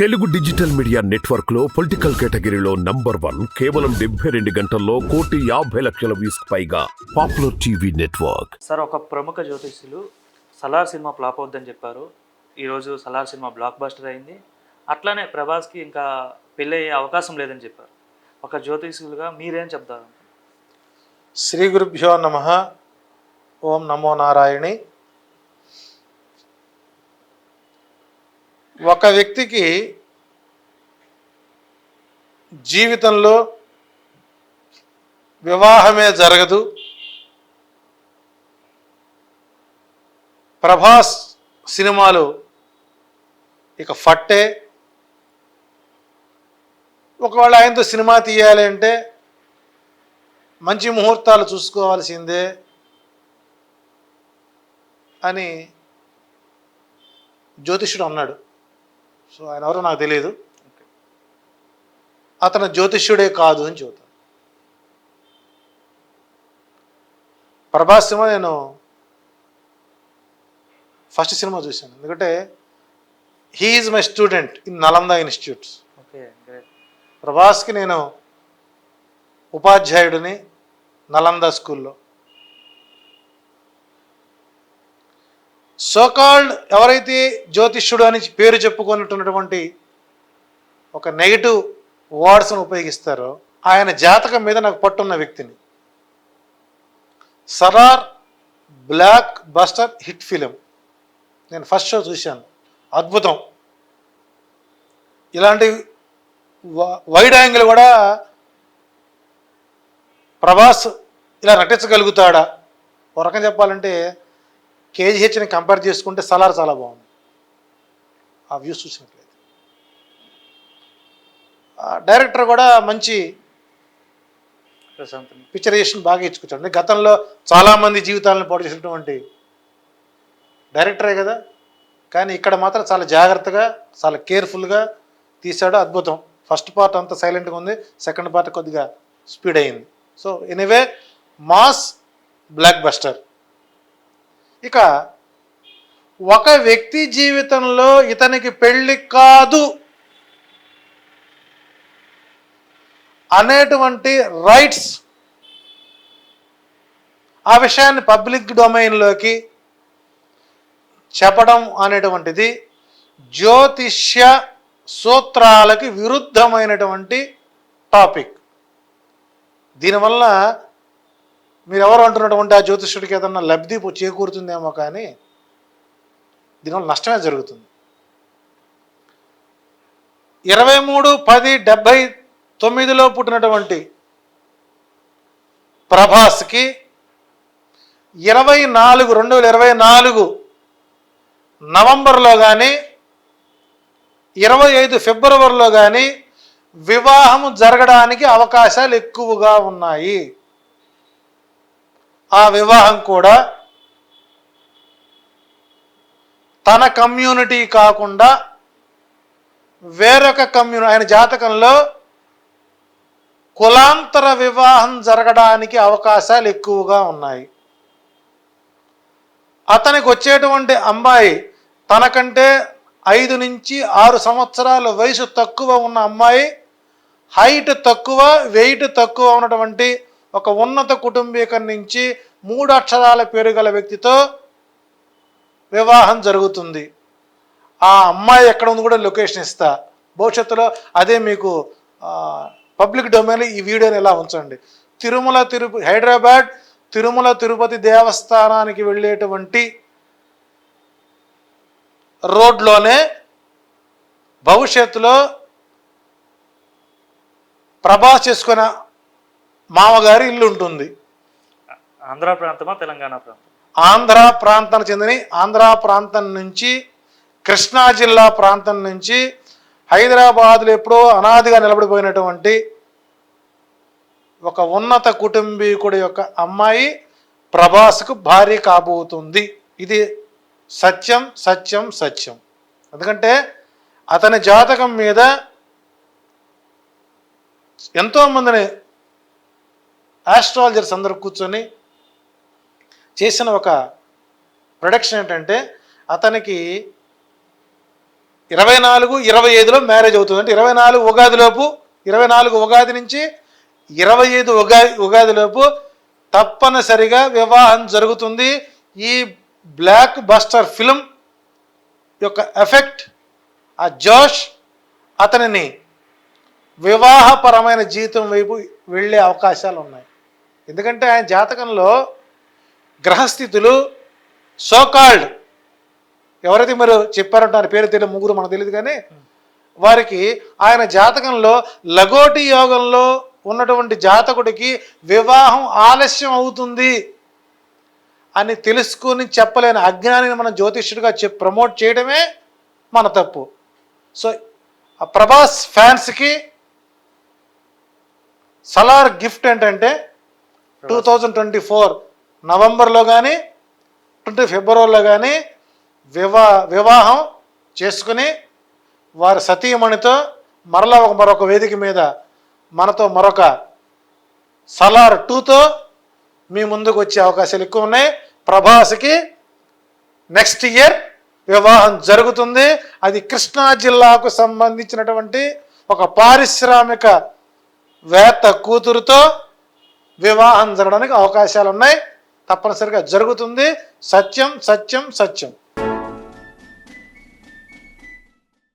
Telugu digital media నెట్వర్క్లో political కేటగిరీలో number one కేవలం డెబ్బై రెండు గంటల్లో కోటి యాభై లక్షల వ్యూస్ పైగా పాపులర్ టీవీ నెట్వర్క్. సార్ ఒక ప్రముఖ జ్యోతిష్యులు సలార్ సినిమా ఫ్లాప్ అవుద్దని చెప్పారు. ఈరోజు సలార్ సినిమా బ్లాక్ బస్టర్ అయింది. అట్లానే ప్రభాస్కి ఇంకా పెళ్ళి అయ్యే అవకాశం లేదని చెప్పారు. ఒక జ్యోతిష్యులుగా మీరేం చెప్తారు? శ్రీ గురుభ్యో నమ. ఓం నమో నారాయణి. ఒక వ్యక్తికి జీవితంలో వివాహమే జరగదు. ప్రభాస్ సినిమాలు ఇక ఫట్టే. ఒకవేళ ఆయనతో సినిమా తీయాలి అంటే మంచి ముహూర్తాలు చూసుకోవాల్సిందే అని జ్యోతిషుడు అన్నాడు. సో ఆయన ఎవరో నాకు తెలియదు అతను జ్యోతిష్యుడే కాదు అని చెబుతాను. ప్రభాస్ సినిమా నేను ఫస్ట్ సినిమా చూశాను. ఎందుకంటే he is my student in Nalanda institutes. ప్రభాస్కి నేను ఉపాధ్యాయుడిని నలంద స్కూల్లో. సోకాల్డ్ ఎవరైతే జ్యోతిష్యుడు అని పేరు చెప్పుకున్నటువంటి ఒక నెగిటివ్ వర్డ్స్ను ఉపయోగిస్తారో ఆయన జాతకం మీద నాకు పట్టున్న వ్యక్తిని. Salaar blockbuster hit film. నేను ఫస్ట్ షో చూశాను. అద్భుతం. ఇలాంటి వ- వైడ్ యాంగిల్ కూడా ప్రభాస్ ఇలా నటించగలుగుతాడా? ఒక రకం చెప్పాలంటే కేజీహెచ్ని కంపేర్ చేసుకుంటే సలార్ చాలా బాగుంది. ఆ వ్యూస్ చూసినట్లయితే. డైరెక్టర్ కూడా మంచి పిక్చరైజేషన్ బాగా ఇచ్చుకుంటాడు అంటే గతంలో చాలామంది జీవితాలను పాటు చేసినటువంటి డైరెక్టరే కదా. కానీ ఇక్కడ మాత్రం చాలా జాగ్రత్తగా చాలా కేర్ఫుల్గా తీశాడు. అద్భుతం. ఫస్ట్ పార్ట్ అంతా సైలెంట్గా ఉంది. సెకండ్ పార్ట్ కొద్దిగా స్పీడ్ అయింది. So anyway mass blockbuster ఇక ఒక వ్యక్తి జీవితంలో ఇతనికి పెళ్ళి కాదు అనేటువంటి రైట్స్ ఆ విషయాన్ని పబ్లిక్ డొమైన్లోకి చెప్పడం అనేటువంటిది జ్యోతిష్య సూత్రాలకి విరుద్ధమైనటువంటి టాపిక్. దీనివల్ల మీరు ఎవరు అంటున్నటువంటి ఆ జ్యోతిష్యుడికి ఏదన్నా లబ్ధి చేకూరుతుందేమో కానీ దీనివల్ల నష్టమే జరుగుతుంది. ఇరవై మూడు పది డెబ్భై తొమ్మిదిలో పుట్టినటువంటి ప్రభాస్కి ఇరవై నాలుగు రెండు వేల ఇరవై నాలుగు నవంబర్లో కానీ ఇరవై ఐదు ఫిబ్రవరిలో కానీ వివాహం జరగడానికి అవకాశాలు ఎక్కువగా ఉన్నాయి. ఆ వివాహం కూడా తన కమ్యూనిటీ కాకుండా వేరొక కమ్యూని ఆయన జాతకంలో కులాంతర వివాహం జరగడానికి అవకాశాలు ఎక్కువగా ఉన్నాయి. అతనికి వచ్చేటువంటి అమ్మాయి తనకంటే ఐదు నుంచి ఆరు సంవత్సరాల వయసు తక్కువ ఉన్న అమ్మాయి హైట్ తక్కువ వెయిట్ తక్కువ ఉన్నటువంటి ఒక ఉన్నత కుటుంబీకం నుంచి మూడు అక్షరాల పేరు గల వ్యక్తితో వివాహం జరుగుతుంది. ఆ అమ్మాయి ఎక్కడ ఉంది కూడా లొకేషన్ ఇస్తా. భవిష్యత్తులో అదే మీకు పబ్లిక్ డొమైన్లో ఈ వీడియోని ఎలా ఉంచండి. తిరుమల తిరుపతి హైదరాబాద్ తిరుమల తిరుపతి దేవస్థానానికి వెళ్ళేటువంటి రోడ్లోనే భవిష్యత్తులో ప్రభాస్ చేసుకున్న మామగారి ఇల్లు ఉంటుంది. ఆంధ్ర ప్రాంతమా తెలంగాణ ప్రాంతం ఆంధ్ర ప్రాంతానికి చెందిన ఆంధ్ర ప్రాంతం నుంచి కృష్ణా జిల్లా ప్రాంతం నుంచి హైదరాబాద్లో ఎప్పుడో అనాదిగా నిలబడిపోయినటువంటి ఒక ఉన్నత కుటుంబీకుడి యొక్క అమ్మాయి ప్రభాస్కు భార్య కాబోతుంది. ఇది సత్యం సత్యం సత్యం. ఎందుకంటే అతని జాతకం మీద ఎంతోమందిని ఆస్ట్రాలజర్స్ అందరూ కూర్చొని చేసిన ఒక ప్రొడక్షన్ ఏంటంటే అతనికి ఇరవై నాలుగు ఇరవై ఐదులో మ్యారేజ్ అవుతుంది అంటే ఇరవై నాలుగు ఉగాదిలోపు ఇరవై నాలుగు ఉగాది నుంచి ఇరవై ఐదు ఉగాది ఉగాదిలోపు తప్పనిసరిగా వివాహం జరుగుతుంది. ఈ బ్లాక్ బస్టర్ ఫిలిం యొక్క ఎఫెక్ట్ ఆ జోష్ అతనిని వివాహపరమైన జీవితం వైపు వెళ్ళే అవకాశాలు ఉన్నాయి. ఎందుకంటే ఆయన జాతకంలో గ్రహస్థితులు సోకాల్డ్. ఎవరైతే మీరు చెప్పారంటే ఆయన పేరు తెలియదు ముగ్గురు మనకు తెలియదు కానీ వారికి ఆయన జాతకంలో లగోటి యోగంలో ఉన్నటువంటి జాతకుడికి వివాహం ఆలస్యం అవుతుంది అని తెలుసుకొని చెప్పలేని అజ్ఞానిని మనం జ్యోతిష్యుడిగా చెప్ ప్రమోట్ చేయడమే మన తప్పు. సో ప్రభాస్ ఫ్యాన్స్కి సలార్ గిఫ్ట్ ఏంటంటే టూ థౌజండ్ ట్వంటీ ఫోర్ నవంబర్లో కానీ ట్వంటీ ఫిబ్రవరిలో కానీ వివా వివాహం చేసుకుని వారి సతీమణితో మరలా ఒక మరొక వేదిక మీద మనతో మరొక సలార్ టూతో మీ ముందుకు వచ్చే అవకాశాలు ఎక్కువ ఉన్నాయి. ప్రభాస్కి నెక్స్ట్ ఇయర్ వివాహం జరుగుతుంది. అది కృష్ణా జిల్లాకు సంబంధించినటువంటి ఒక పారిశ్రామిక వేత్త కూతురుతో వివాహం జరగడానికి అవకాశాలు ఉన్నాయి తప్పనిసరిగా జరుగుతుంది. సత్యం సత్యం సత్యం.